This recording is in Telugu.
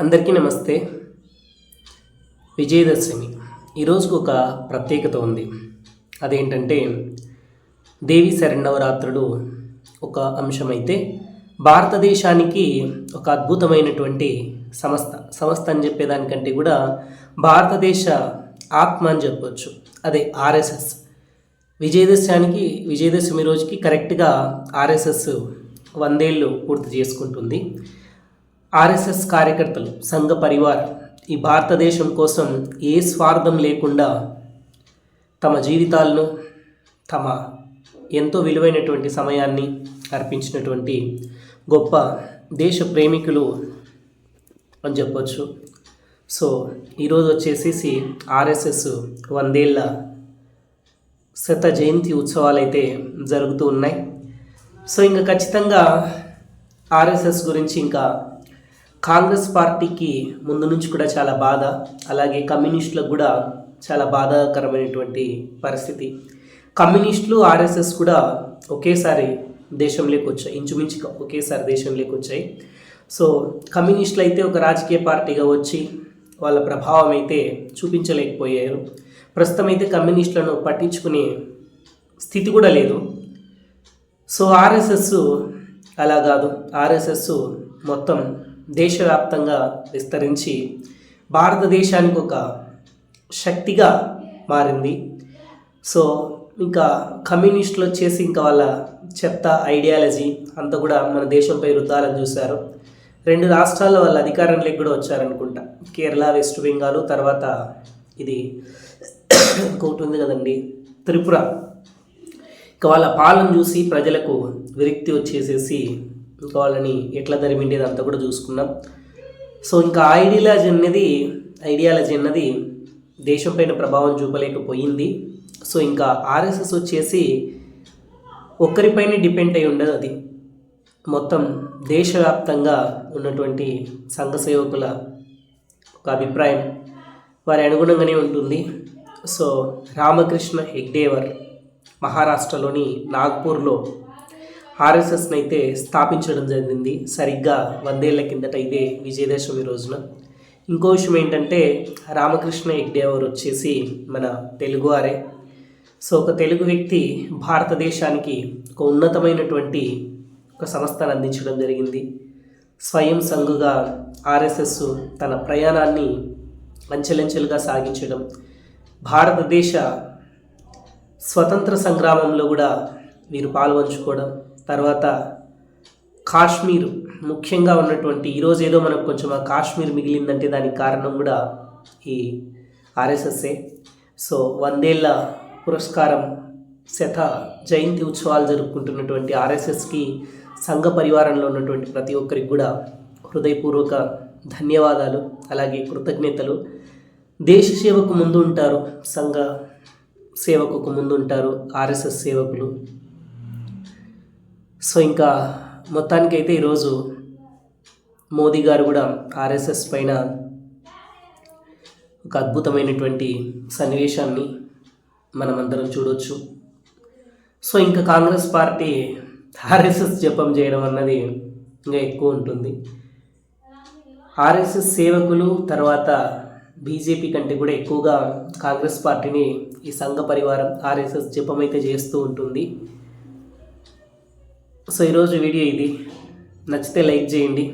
అందరికీ నమస్తే. విజయదశమి. ఈరోజుకు ఒక ప్రత్యేకత ఉంది. అదేంటంటే దేవి శరణవరాత్రులు ఒక అంశమైతే భారతదేశానికి ఒక అద్భుతమైనటువంటి సంస్థ సంస్థ అని చెప్పేదానికంటే కూడా భారతదేశ ఆత్మ అని చెప్పొచ్చు. అదే ఆర్ఎస్ఎస్. విజయదశానికి విజయదశమి రోజుకి కరెక్ట్గా ఆర్ఎస్ఎస్ వందేళ్ళు పూర్తి చేసుకుంటుంది. ఆర్ఎస్ఎస్ కార్యకర్తలు సంఘ పరివార్ ఈ భారతదేశం కోసం ఏ స్వార్థం లేకుండా తమ జీవితాలను తమ ఎంతో విలువైనటువంటి సమయాన్ని అర్పించినటువంటి గొప్ప దేశ ప్రేమికులు అని చెప్పొచ్చు. సో ఈరోజు వచ్చేసేసి ఆర్ఎస్ఎస్ వందేళ్ళ శత జయంతి ఉత్సవాలు అయితే జరుగుతూ ఉన్నాయి. సో ఇంకా ఖచ్చితంగా ఆర్ఎస్ఎస్ గురించి ఇంకా కాంగ్రెస్ పార్టీకి ముందు నుంచి కూడా చాలా బాధ అలాగే కమ్యూనిస్టులకు కూడా చాలా బాధాకరమైనటువంటి పరిస్థితి. కమ్యూనిస్టులు ఆర్ఎస్ఎస్ కూడా ఒకేసారి దేశంలోకి వచ్చాయి ఇంచుమించు ఒకేసారి దేశంలోకి వచ్చాయి. సో కమ్యూనిస్టులు అయితే ఒక రాజకీయ పార్టీగా వచ్చి వాళ్ళ ప్రభావం అయితే చూపించలేకపోయారు. ప్రస్తుతం అయితే కమ్యూనిస్టులను పట్టించుకునే స్థితి కూడా లేదు. సో ఆర్ఎస్ఎస్ అలా కాదు. ఆర్ఎస్ఎస్ మొత్తం దేశవ్యాప్తంగా విస్తరించి భారతదేశానికి ఒక శక్తిగా మారింది. సో ఇంకా కమ్యూనిస్టులు వచ్చేసి ఇంకా వాళ్ళ చెత్త ఐడియాలజీ అంతా కూడా మన దేశంపై రుద్దాలని చూశారు. రెండు రాష్ట్రాల వాళ్ళ అధికారంలోకి కూడా వచ్చారనుకుంటా. కేరళ వెస్ట్ బెంగాల్ తర్వాత ఇది ఇంకోటి ఉంది కదండి త్రిపుర. ఇంకా వాళ్ళ పాలన చూసి ప్రజలకు విరక్తి వచ్చేసేసి ఇంకా వాళ్ళని ఎట్లా తరిమిండేది అంతా కూడా చూసుకున్నాం. సో ఇంకా ఐడియాలజీ అన్నది ఐడియాలజీ అన్నది దేశం పైన ప్రభావం చూపలేకపోయింది. సో ఇంకా ఆర్ఎస్ఎస్ వచ్చేసి ఒక్కరిపైన డిపెండ్ అయి ఉండదు అది. మొత్తం దేశవ్యాప్తంగా ఉన్నటువంటి సంఘ సేవకుల ఒక అభిప్రాయం. వారి అనుగుణంగానే ఉంటుంది. సో రామకృష్ణ హెగ్డేవర్ మహారాష్ట్రలోని నాగ్పూర్లో ఆర్ఎస్ఎస్ని అయితే స్థాపించడం జరిగింది. సరిగ్గా వందేళ్ళ కిందట ఇదే విజయదశమి రోజున. ఇంకో విషయం ఏంటంటే రామకృష్ణ హెగ్డేవర్ వచ్చేసి మన తెలుగువారే సో ఒక తెలుగు వ్యక్తి భారతదేశానికి ఒక ఉన్నతమైనటువంటి ఒక సంస్థను అందించడం జరిగింది. స్వయం సంఘుగా ఆర్ఎస్ఎస్ తన ప్రయాణాన్ని అంచెలంచెలుగా సాగించడం. భారతదేశ స్వతంత్ర సంగ్రామంలో కూడా వీరు పాల్పంచుకోవడం తర్వాత కాశ్మీర్ ముఖ్యంగా ఉన్నటువంటి ఈరోజు ఏదో మనకు కొంచెం ఆ కాశ్మీర్ మిగిలిందంటే దానికి కారణం కూడా ఈ ఆర్ఎస్ఎస్ఏ. సో వందేళ్ళ పురస్కారం శత జయంతి ఉత్సవాలు జరుపుకుంటున్నటువంటి ఆర్ఎస్ఎస్కి సంఘ పరివారంలో ఉన్నటువంటి ప్రతి ఒక్కరికి కూడా హృదయపూర్వక ధన్యవాదాలు అలాగే కృతజ్ఞతలు. దేశ సేవకు ముందు ఉంటారు సంఘ సేవకు ముందు ఉంటారు ఆర్ఎస్ఎస్ సేవకులు. సో ఇంకా మొత్తానికైతే ఈరోజు మోదీ గారు కూడా ఆర్ఎస్ఎస్ పైన ఒక అద్భుతమైనటువంటి సన్నివేశాన్ని మనమందరం చూడొచ్చు. సో ఇంకా కాంగ్రెస్ పార్టీ ఆర్ఎస్ఎస్ జపం చేయడం అన్నది ఇంకా ఎక్కువ ఉంటుంది. ఆర్ఎస్ఎస్ సేవకులు తర్వాత బీజేపీ కంటే కూడా ఎక్కువగా కాంగ్రెస్ పార్టీని ఈ సంఘ పరివారం ఆర్ఎస్ఎస్ జపం అయితే చేస్తూ ఉంటుంది. సో ఈరోజు వీడియో ఇది. నచ్చితే లైక్ చేయండి.